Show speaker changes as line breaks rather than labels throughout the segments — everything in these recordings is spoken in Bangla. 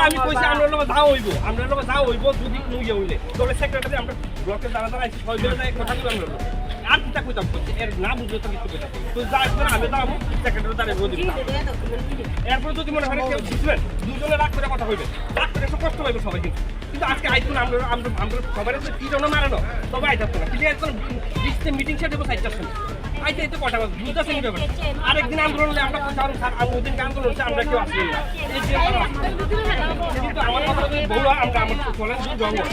আমি কইছি আমরা লোক যাও হইব আমরা লোক যাও হইব যদি কোনো ইয়ে হইলে তবে সেক্রেটারি আমরা ব্লকে দাঁড়া দাঁড়া আইছি সবাই কথা বললাম আমরা আর কিটা কইতাম করছি এর না বুঝলে তো কিছু কইতাম তো যা করে আমি দাঁড়াবো সেক্রেটারি দাঁড়িয়ে রোজ এরপর যদি মনে হয় কেউ বুঝবেন দুজনে রাগ করে কথা হইবে রাগ করে একটু কষ্ট পাইবে সবাই কিন্তু। কিন্তু আজকে আইতুন আমরা আমরা আমরা সবাই তো কি জন্য মারে না? তবে আইতাম না। ক্লিয়ার কোন ডিস্টে মিটিং সেট দেবো সাইড আসছে আইতে এতে কটা বাজ? বুঝতেছেন কি ব্যাপার আরেকদিন আন্দোলন হলে আমরা কইছি আর স্যার আমি ওদিন আন্দোলন হচ্ছে আমরা কেউ আসলেন না। তারা। কিন্তু আমার কথা যদি আমরা আমার চলেন জঙ্গল।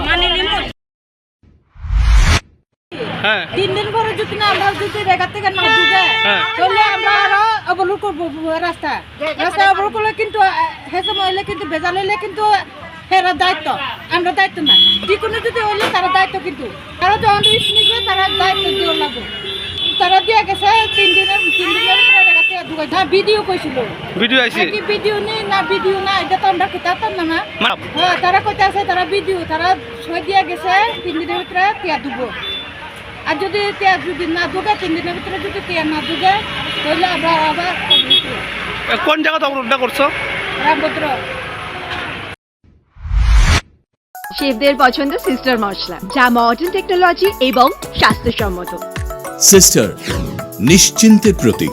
মনে
তিন দিন পরে যদি না আমরা যদি রেগার থেকে না ঢুকে
হ্যাঁ।
তাহলে আমরা আরও অবলুক করব রাস্তা। রাস্তা অবলুক করলে কিন্তু হেসে মহিলে কিন্তু ভেজাল হইলে কিন্তু হেরা দায়িত্ব। আমরা দায়িত্ব না যে কোনো যদি হইলে তারা দায়িত্ব কিন্তু। তারা যখন রিস্ক নিবে তারা দায়িত্ব দিয়ে লাগবে। তারা দিয়ে গেছে তিন দিনের তিন দিনের ভিতরে রেগার থেকে না ভিডিও কইছিল।
ভিডিও আইছে।
কি ভিডিও নেই না ভিডিও না? এটা তো আমরা না হ্যাঁ তারা কইতে আছে তারা ভিডিও তারা সই দিয়ে গেছে তিন দিনের ভিতরে টিয়া দুব? আর যদি তেয়ার যদি না ঢুকে তিন দিনের ভিতরে যদি তেয়ার না ঢুকে তাহলে আমরা আবার
কোন জায়গাতে অবরোধটা করছ?
রামভদ্র।
শেফদের পছন্দ সিস্টার মশলা যা মডার্ন টেকনোলজি এবং স্বাস্থ্যসম্মত।
সিস্টার নিশ্চিন্তের প্রতীক।